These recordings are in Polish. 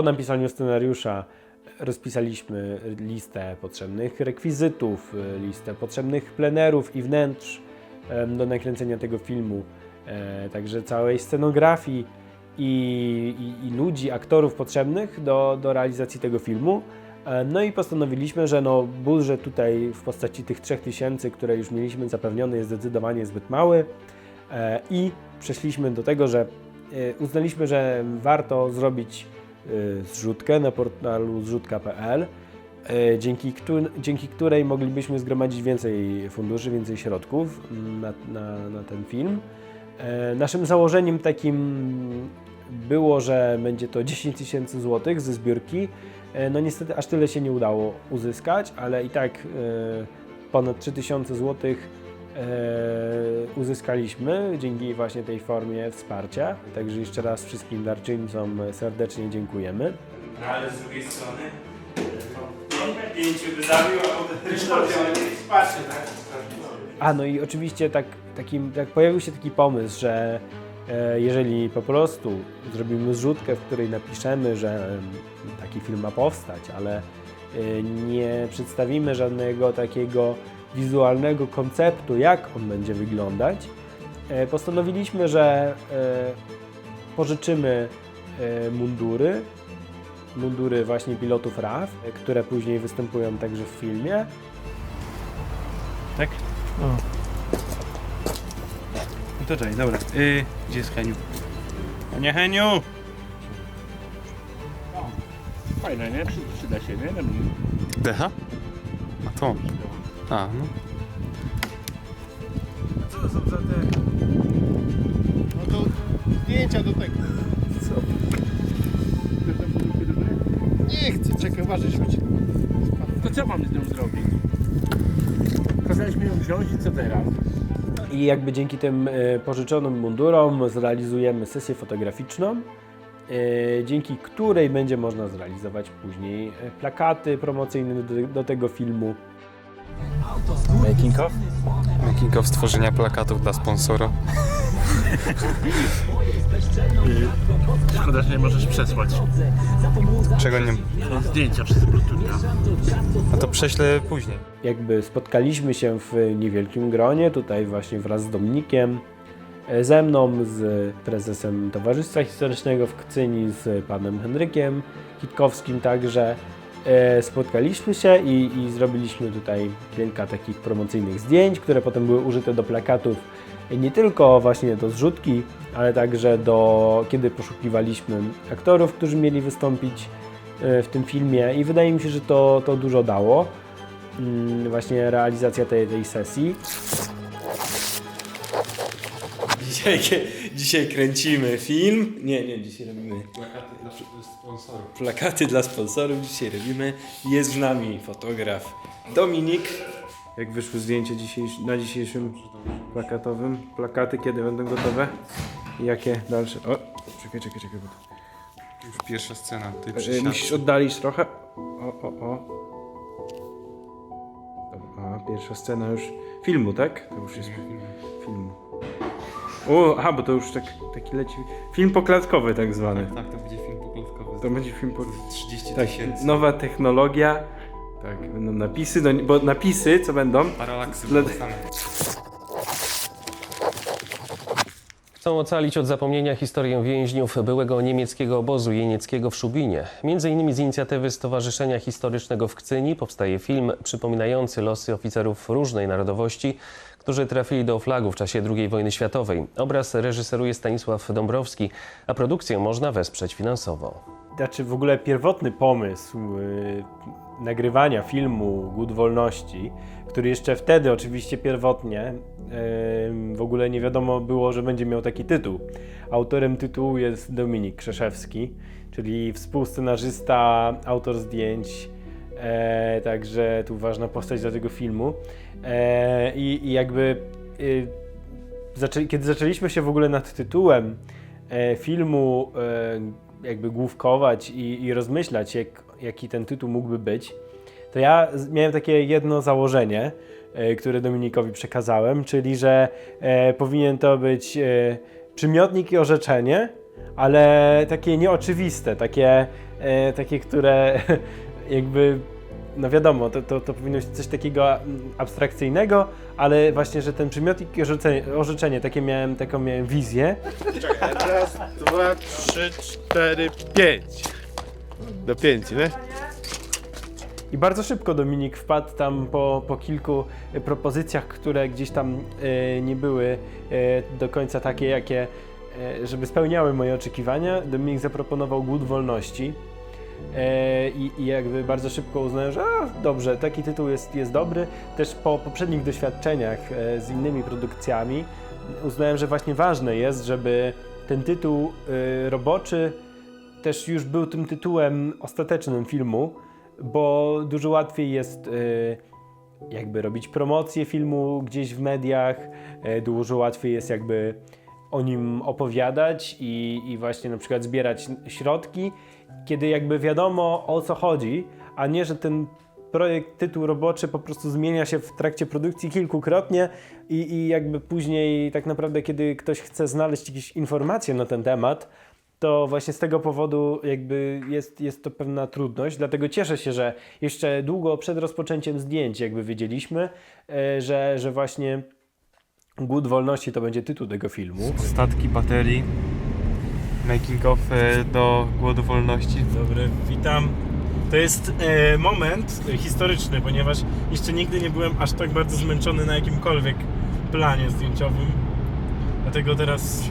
po napisaniu scenariusza rozpisaliśmy listę potrzebnych rekwizytów, e, listę potrzebnych plenerów i wnętrz do nakręcenia tego filmu, e, także całej scenografii i, i, i ludzi, aktorów potrzebnych do, do realizacji tego filmu. E, No i postanowiliśmy, że no budżet tutaj w postaci tych 3000, które już mieliśmy zapewniony jest zdecydowanie zbyt mały i przeszliśmy do tego, że uznaliśmy, że warto zrobić zrzutkę na portalu zrzutka.pl, e, dzięki, dzięki której moglibyśmy zgromadzić więcej funduszy, więcej środków na, na, na ten film. E, Naszym założeniem takim było, że będzie to 10 tysięcy złotych ze zbiórki. No niestety aż tyle się nie udało uzyskać, ale i tak ponad 3000 złotych uzyskaliśmy dzięki właśnie tej formie wsparcia. Także jeszcze raz wszystkim darczyńcom serdecznie dziękujemy. No ale z drugiej strony no, pięciu by zabił, a potem ale tak? A no i oczywiście tak, takim, tak pojawił się taki pomysł, że e, jeżeli po prostu zrobimy zrzutkę, w której napiszemy, że taki film ma powstać, ale e, nie przedstawimy żadnego takiego wizualnego konceptu, jak on będzie wyglądać, e, postanowiliśmy, że e, pożyczymy e, mundury, mundury właśnie pilotów RAF, które później występują także w filmie. Tak? O. No to czekaj, dobra. Y, gdzie jest Heniu? Panie Heniu! Fajne, nie? Przy, przyda się, nie? Decha? A to. A, no. Co to są za te... No to zdjęcia do tego. Co? Nie chcę, czekaj, uważaj, żeby cię... To co mam z nią zrobić? Kazaliśmy ją wziąć i co teraz? I jakby dzięki tym e, pożyczonym mundurom zrealizujemy sesję fotograficzną, e, dzięki której będzie można zrealizować później e, plakaty promocyjne do, do tego filmu. Making of? Making of stworzenia plakatów dla sponsora. Szkoda, że nie możesz przesłać. Czego nie... Zdjęcia przez Bluetootha. No to prześlę później. Jakby spotkaliśmy się w niewielkim gronie, tutaj właśnie wraz z Dominikiem, e, ze mną, z prezesem Towarzystwa Historycznego w Kcyni, z panem Henrykiem Kitkowskim także. E, Spotkaliśmy się i, i zrobiliśmy tutaj kilka takich promocyjnych zdjęć, które potem były użyte do plakatów nie tylko właśnie do zrzutki, ale także do kiedy poszukiwaliśmy aktorów, którzy mieli wystąpić e, w tym filmie i wydaje mi się, że to, to dużo dało mm, właśnie realizacja tej, tej sesji. Dzisiaj, dzisiaj kręcimy film. Nie, nie, dzisiaj robimy Plakaty dla sponsorów. plakaty dla sponsorów. Dzisiaj robimy. Jest z nami fotograf Dominik. Jak wyszły zdjęcia dzisiejsz, na dzisiejszym plakatowym? Plakaty kiedy będą gotowe? I Jakie dalsze? O, czekaj, czekaj, czekaj. Już pierwsza scena. Ty E, przysiadł. Musisz oddalić trochę. O, o, o. Dobra, a, pierwsza scena już filmu, tak? To już jest filmu. O, aha, bo to już tak, taki leci. Film poklatkowy tak zwany. Tak, to będzie film poklatkowy. To będzie film po... 30 Tak, tysięcy. nowa technologia. Tak, będą napisy, do, bo napisy co będą? Paralaksy Dla- Chcą ocalić od zapomnienia historię więźniów byłego niemieckiego obozu jenieckiego w Szubinie. Między innymi z inicjatywy Stowarzyszenia Historycznego w Kcyni powstaje film przypominający losy oficerów różnej narodowości, którzy trafili do flagu w czasie II wojny światowej. Obraz reżyseruje Stanisław Dąbrowski, a produkcję można wesprzeć finansowo. Znaczy w ogóle pierwotny pomysł y, nagrywania filmu Głód Wolności, który jeszcze wtedy oczywiście pierwotnie w ogóle nie wiadomo było, że będzie miał taki tytuł. Autorem tytułu jest Dominik Krzeszewski, czyli współscenarzysta, autor zdjęć, e, także tu ważna postać dla tego filmu. E, i, jakby y, kiedy zaczęliśmy się w ogóle nad tytułem e, filmu jakby główkować i, i rozmyślać, jak, jaki ten tytuł mógłby być, to ja miałem takie jedno założenie, e, które Dominikowi przekazałem, czyli że e, powinien to być e, przymiotnik i orzeczenie, ale takie nieoczywiste, takie takie, które jakby, no wiadomo, to, to, to powinno być coś takiego mm, abstrakcyjnego, ale właśnie, że ten przymiotnik i orzeczenie, orzeczenie takie miałem, taką miałem wizję. Raz, dwa, trzy, cztery, pięć. Do pięciu, nie? I bardzo szybko Dominik wpadł tam po, po kilku propozycjach, które gdzieś tam e, nie były e, do końca takie, jakie, e, żeby spełniały moje oczekiwania. Dominik zaproponował Głód Wolności. E, i, I jakby bardzo szybko uznałem, że a, dobrze, taki tytuł jest, jest dobry. Też po poprzednich doświadczeniach e, z innymi produkcjami uznałem, że właśnie ważne jest, żeby ten tytuł e, roboczy też już był tym tytułem ostatecznym filmu, bo dużo łatwiej jest y, jakby robić promocję filmu gdzieś w mediach, y, dużo łatwiej jest jakby o nim opowiadać i, i właśnie na przykład zbierać środki, kiedy jakby wiadomo o co chodzi, a nie, że ten projekt, tytuł roboczy po prostu zmienia się w trakcie produkcji kilkukrotnie i, i jakby później tak naprawdę, kiedy ktoś chce znaleźć jakieś informacje na ten temat, to właśnie z tego powodu jakby jest, jest to pewna trudność, dlatego cieszę się, że jeszcze długo przed rozpoczęciem zdjęć jakby wiedzieliśmy, e, że, że właśnie Głód Wolności to będzie tytuł tego filmu. Statki, baterii. Making of e, do Głodu Wolności. Dobry, witam. To jest e, moment historyczny, ponieważ jeszcze nigdy nie byłem aż tak bardzo zmęczony na jakimkolwiek planie zdjęciowym. Dlatego teraz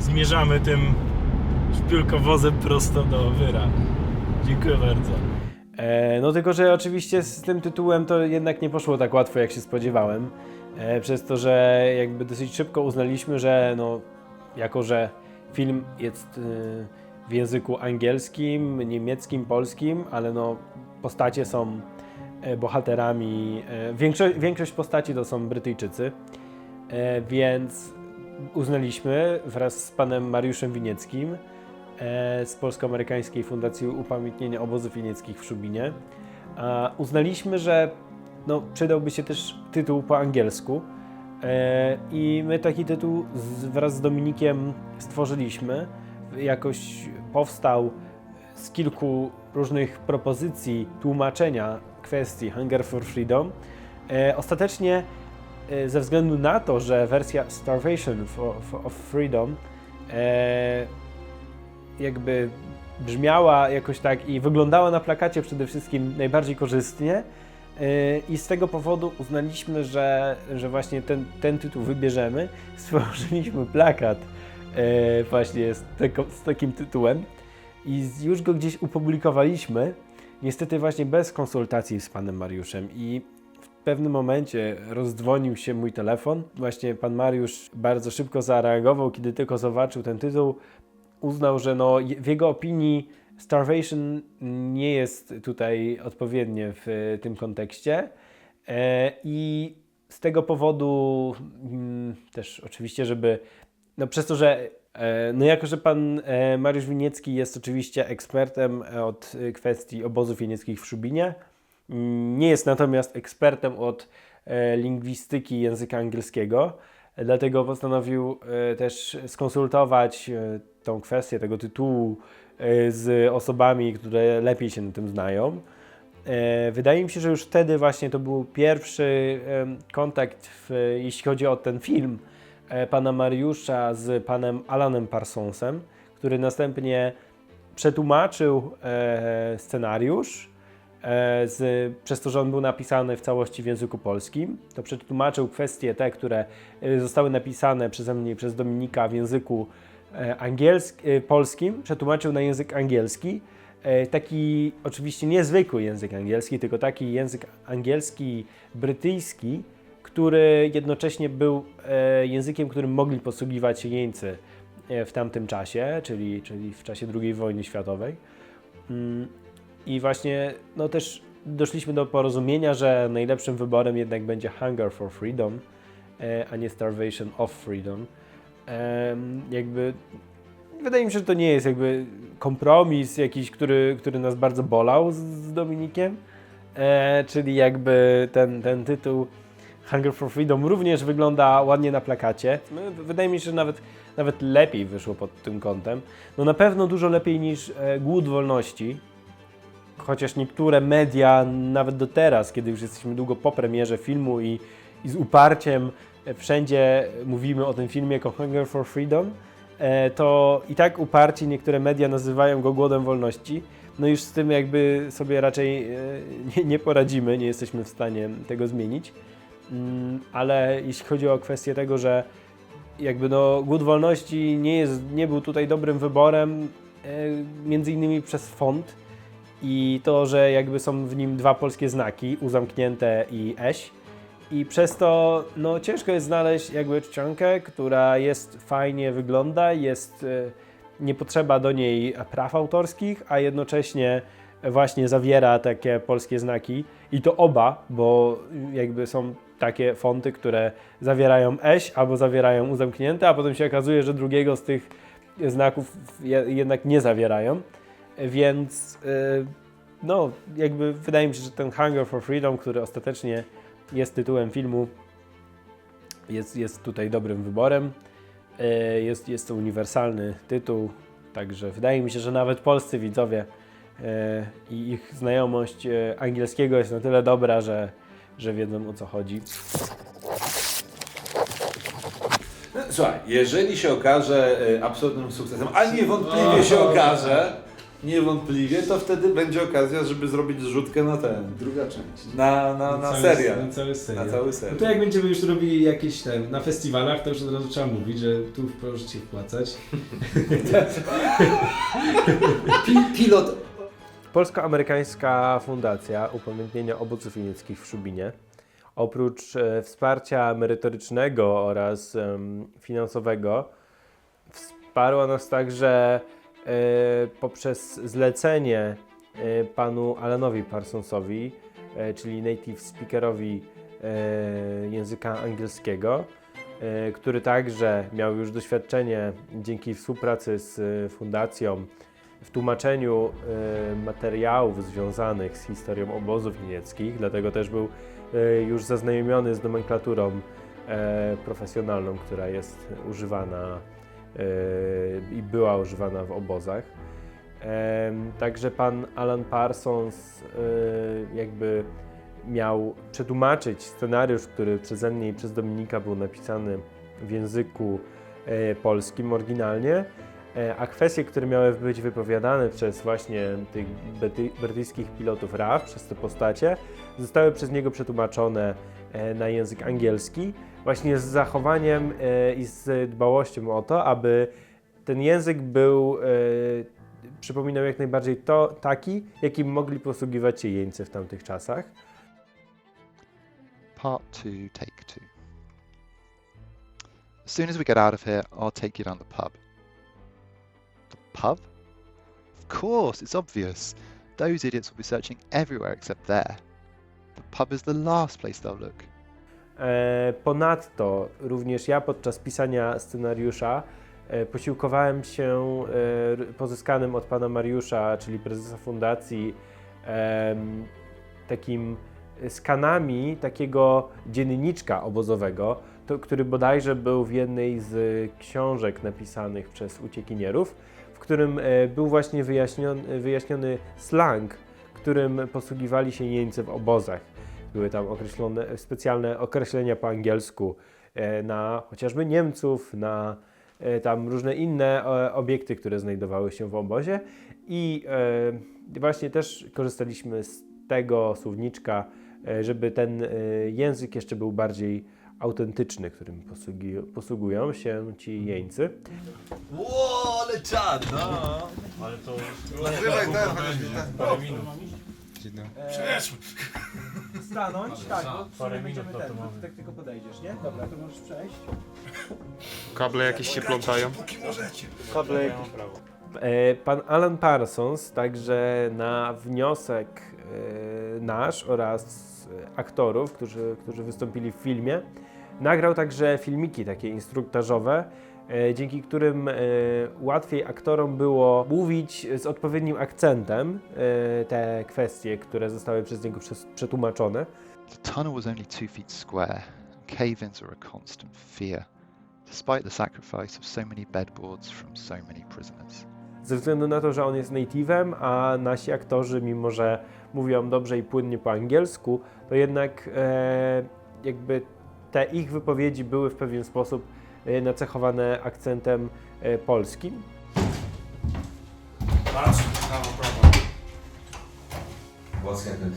zmierzamy tym szpiulkowozem prosto do Wyra. Dziękuję bardzo. E, no tylko, że oczywiście z tym tytułem to jednak nie poszło tak łatwo, jak się spodziewałem. E, przez to, że jakby dosyć szybko uznaliśmy, że no, jako że film jest e, w języku angielskim, niemieckim, polskim, ale no postacie są e, bohaterami, e, większość, większość postaci to są Brytyjczycy, więc uznaliśmy wraz z panem Mariuszem Winieckim z Polsko-Amerykańskiej Fundacji Upamiętnienia Obozów Jenieckich w Szubinie. Uznaliśmy, że no, przydałby się też tytuł po angielsku. E, I my taki tytuł wraz z Dominikiem stworzyliśmy. Jakoś powstał z kilku różnych propozycji tłumaczenia kwestii Hunger for Freedom. E, ostatecznie e, ze względu na to, że wersja Starvation of Freedom e, jakby brzmiała jakoś tak i wyglądała na plakacie przede wszystkim najbardziej korzystnie. Yy, I z tego powodu uznaliśmy, że, że właśnie ten, ten tytuł wybierzemy. Stworzyliśmy plakat yy, właśnie z, tego, z takim tytułem i już go gdzieś upublikowaliśmy. Niestety właśnie bez konsultacji z panem Mariuszem i w pewnym momencie rozdzwonił się mój telefon. Właśnie pan Mariusz bardzo szybko zareagował, kiedy tylko zobaczył ten tytuł uznał, że no, w jego opinii starvation nie jest tutaj odpowiednie w e, tym kontekście. E, I z tego powodu mm, też oczywiście, żeby no przez to, że e, no jako, że pan Mariusz Winiecki jest oczywiście ekspertem od kwestii obozów jenieckich w Szubinie, mm, nie jest natomiast ekspertem od lingwistyki języka angielskiego, dlatego postanowił też skonsultować tą kwestię tego tytułu e, z osobami, które lepiej się na tym znają. E, Wydaje mi się, że już wtedy właśnie to był pierwszy kontakt, w, jeśli chodzi o ten film, e, pana Mariusza z panem Alanem Parsonsem, który następnie przetłumaczył scenariusz. Z, przez to, że on był napisany w całości w języku polskim, to przetłumaczył kwestie te, które zostały napisane przeze mnie przez Dominika w języku angielsk, e, polskim, przetłumaczył na język angielski. E, Taki oczywiście niezwykły język angielski, tylko taki język angielski brytyjski, który jednocześnie był e, językiem, którym mogli posługiwać się jeńcy e, w tamtym czasie, czyli, czyli w czasie II wojny światowej. Mm, I właśnie no też doszliśmy do porozumienia, że najlepszym wyborem jednak będzie Hunger for Freedom, e, a nie Starvation of Freedom. Jakby wydaje mi się, że to nie jest jakby kompromis jakiś, który, który nas bardzo bolał z, z Dominikiem, e, czyli jakby ten, ten tytuł Hunger for Freedom również wygląda ładnie na plakacie. No, Wydaje mi się, że nawet nawet lepiej wyszło pod tym kątem. No na pewno dużo lepiej niż e, Głód Wolności, chociaż niektóre media, nawet do teraz, kiedy już jesteśmy długo po premierze filmu i, i z uparciem wszędzie mówimy o tym filmie jako Hunger for Freedom, e, to i tak uparcie niektóre media nazywają go głodem wolności. No już z tym jakby sobie raczej e, nie, poradzimy, nie jesteśmy w stanie tego zmienić. Mm, Ale jeśli chodzi o kwestię tego, że jakby no głód wolności nie, jest, nie był tutaj dobrym wyborem, e, między innymi przez font i to, że jakby są w nim dwa polskie znaki, U zamknięte i Eś. I przez to no, ciężko jest znaleźć jakby czcionkę, która jest fajnie wygląda, jest e, nie potrzeba do niej praw autorskich, a jednocześnie właśnie zawiera takie polskie znaki i to oba, bo jakby są takie fonty, które zawierają eś albo zawierają U zamknięte, a potem się okazuje, że drugiego z tych znaków je, jednak nie zawierają. Więc y, no, jakby wydaje mi się, że ten Hunger for Freedom, który ostatecznie jest tytułem filmu, jest, jest tutaj dobrym wyborem. Y, Jest, jest to uniwersalny tytuł, także wydaje mi się, że nawet polscy widzowie y, i ich znajomość y, angielskiego jest na tyle dobra, że, że wiedzą o co chodzi. Słuchaj, jeżeli się okaże e, absolutnym sukcesem, a niewątpliwie się okaże, niewątpliwie, to wtedy będzie okazja, żeby zrobić zrzutkę na ten, Druga część. na, na, na serial. Na cały serial. Na cały No serial. to jak będziemy już robili jakieś ten, na festiwalach, to już od razu trzeba mówić, że tu proszę Cię wpłacać. Pilot Polsko-amerykańska Fundacja Upamiętnienia Obozów Niemieckich w Szubinie oprócz e, wsparcia merytorycznego oraz finansowego wsparła nas także poprzez zlecenie e, panu Alanowi Parsonsowi, e, czyli native speakerowi e, języka angielskiego, e, który także miał już doświadczenie dzięki współpracy z e, fundacją w tłumaczeniu e, materiałów związanych z historią obozów niemieckich, dlatego też był e, już zaznajomiony z nomenklaturą e, profesjonalną, która jest używana e, i była używana w obozach. Także pan Alan Parsons e, jakby miał przetłumaczyć scenariusz, który przeze mnie i przez Dominika był napisany w języku e, polskim oryginalnie, a kwestie, które miały być wypowiadane przez właśnie tych brytyjskich pilotów RAF, przez te postacie, zostały przez niego przetłumaczone na język angielski, właśnie z zachowaniem e, i z dbałością o to, aby ten język był, e, przypominał jak najbardziej to taki, jakim mogli posługiwać się jeńcy w tamtych czasach. Part 2, take 2. As soon as we get out of here, I'll take you down the pub. The pub? Of course, it's obvious. Those idiots will be searching everywhere except there. The pub is the last place they'll look. E, Ponadto również ja podczas pisania scenariusza e, posiłkowałem się e, pozyskanym od pana Mariusza, czyli prezesa fundacji, takim skanami takiego dzienniczka obozowego, to, który bodajże był w jednej z książek napisanych przez uciekinierów, w którym był właśnie wyjaśniony, wyjaśniony slang, którym posługiwali się jeńcy w obozach. Były tam określone, specjalne określenia po angielsku e, na chociażby Niemców, na e, tam różne inne e, obiekty, które znajdowały się w obozie. I właśnie też korzystaliśmy z tego słowniczka, żeby ten język jeszcze był bardziej autentyczny, którym posługi, posługują się ci jeńcy. Ło, ale czad, no! Ale to Nagrywaj ten, chociaż mi ten. parę minut. Stanąć, tak, bo Parę minut to to mamy. tak tylko podejdziesz, nie? Dobra, to możesz przejść. Kable jakieś się plątają. Kable E, Pan Alan Parsons także na wniosek e, nasz oraz e, aktorów, którzy, którzy wystąpili w filmie, nagrał także filmiki takie instruktażowe, e, dzięki którym e, łatwiej aktorom było mówić z odpowiednim akcentem e, te kwestie, które zostały przez niego przetłumaczone. The tunnel was only two feet square. Cave ins are a constant fear. despite the sacrifice of so many bedboards from so many prisoners. Ze względu na to, że on jest native'em, a nasi aktorzy, mimo że mówią dobrze i płynnie po angielsku, to jednak e, jakby te ich wypowiedzi były w pewien sposób e, nacechowane akcentem e, polskim. Not a problem. What's happened?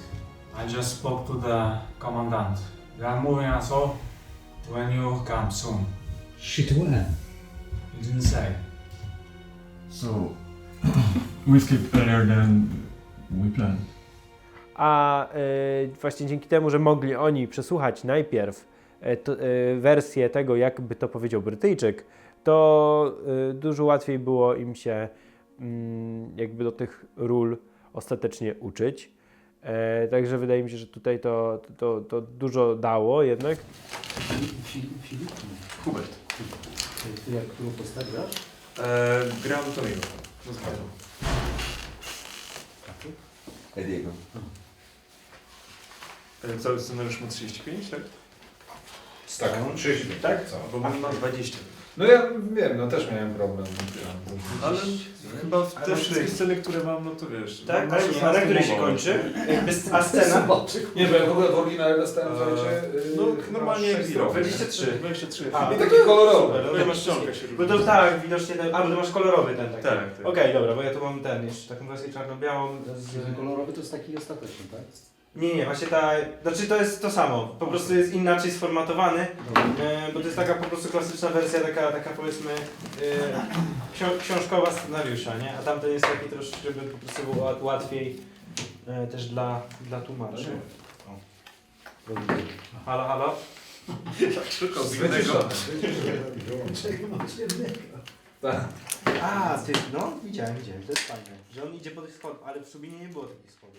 I just spoke to the commandant. They are moving us all when you come soon. Shit when? He didn't say. So, we escaped earlier than we planned. A e, właśnie dzięki temu, że mogli oni przesłuchać najpierw wersję tego, jakby to powiedział Brytyjczyk, to e, dużo łatwiej było im się mm, jakby do tych ról ostatecznie uczyć. E, także wydaje mi się, że tutaj to, to, to dużo dało jednak. Hubert. Ty jak którą postać grasz? E, gram Tomiego. Ediego. E, cały scenariusz ma 35, tak? Tak, 35, tak? Co? Bo mam na 20. No ja wiem, no też miałem problem. Ale chyba w te wszystkie sceny, które mam, no to wiesz. Tak, mam a, na a na której 16 się kończy? A scena? Nie, bo ja w ogóle w oryginale dostałem, Eee, słuchajcie... yy, No normalnie jak sześć widok. stron. 23. 23. A, I taki kolorowy. No masz ściągę się Bo to tak, widocznie ten, a bo to masz kolorowy ten taki. Tak, tak. Okej, dobra, bo ja tu mam ten jeszcze, taką wersję czarno-białą z... Kolorowy to jest taki ostateczny, tak? Nie, nie, właśnie ta, znaczy to jest to samo, po prostu jest inaczej sformatowany, e, bo to jest taka po prostu klasyczna wersja, taka, taka powiedzmy e, ksio, książkowa scenariusza, nie? A tamten jest taki troszkę, żeby po prostu było łat- łatwiej e, też dla, dla tłumaczy. O. Halo, halo? Szukał Wyciszony. Tak. A, ty, no widziałem, widziałem, to jest fajne, że on idzie po tych schodach, ale w Szubinie nie było takich schodów.